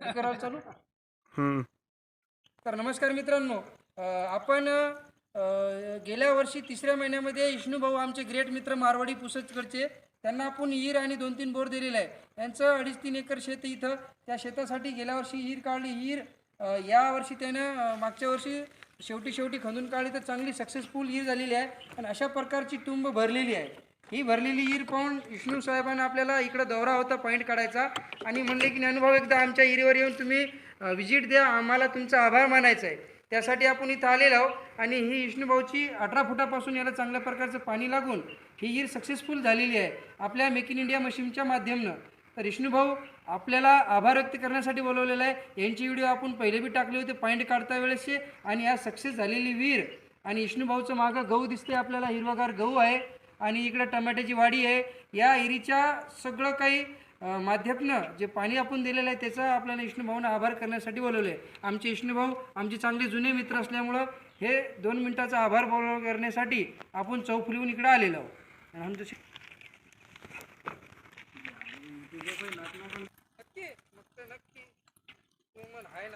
करावं चालू? हम्म. तर नमस्कार मित्रांनो अ, आपण अ, गेल्या वर्षी तिसऱ्या महिन्यामध्ये विष्णू भाऊ आमचे ग्रेट मित्र मारवाडी पुसदकडचे त्यांना आपण हिर आणि दोन तीन बोर दिलेला आहे. यांचं अडीच तीन एकर शेत आहे इथं. त्या शेतासाठी गेल्या वर्षी हिर काढली. हिर अ, या वर्षी त्यानं अ, मागच्या वर्षी शेवटी शेवटी खंदून काढली. तर चांगली सक्सेसफुल हिर झालेली आहे. आणि अशा प्रकारची टुंब भरलेली आहे. ही भरलेली हीर पाहून विष्णू साहेबांना आपल्याला इकडं दौरा होता पॉईंट काढायचा. आणि म्हणले की अनुभव एकदा आमच्या हिरीवर येऊन तुम्ही व्हिजिट द्या. आम्हाला तुमचा आभार मानायचा आहे त्यासाठी आपण इथं आलेलो आहोत आणि ही विष्णूभाऊची अठरा फुटापासून याला चांगल्या प्रकारचं पाणी लागून ही हीर सक्सेसफुल झालेली आहे. आपल्या मेक इन इंडिया मशीनच्या माध्यमानं तर विष्णूभाऊ आपल्याला आभार व्यक्त करण्यासाठी बोलवलेला आहे. यांची व्हिडिओ आपण पहिले बी टाकले होते पॉईंट काढता वेळेसचे. आणि आज सक्सेस झालेली वीर. आणि विष्णूभाऊचं मागं गहू दिसते आपल्याला. हिरवागार गहू आहे. आणि इकडं टमाट्याची वाडी आहे. या एरीच्या सगळं काही माध्यमनं जे पाणी आपण दिलेलं आहे त्याचा आपल्याला विष्णूभाऊनं आभार करण्यासाठी बोलवलं आहे आमचे विष्णूभाऊ आमचे चांगले जुने मित्र असल्यामुळं हे दोन मिनटाचा आभार बोल करण्यासाठी आपण चौफुलीहून इकडं आलेलो आहोत. आणि आमचं नक्की नक्की. हाय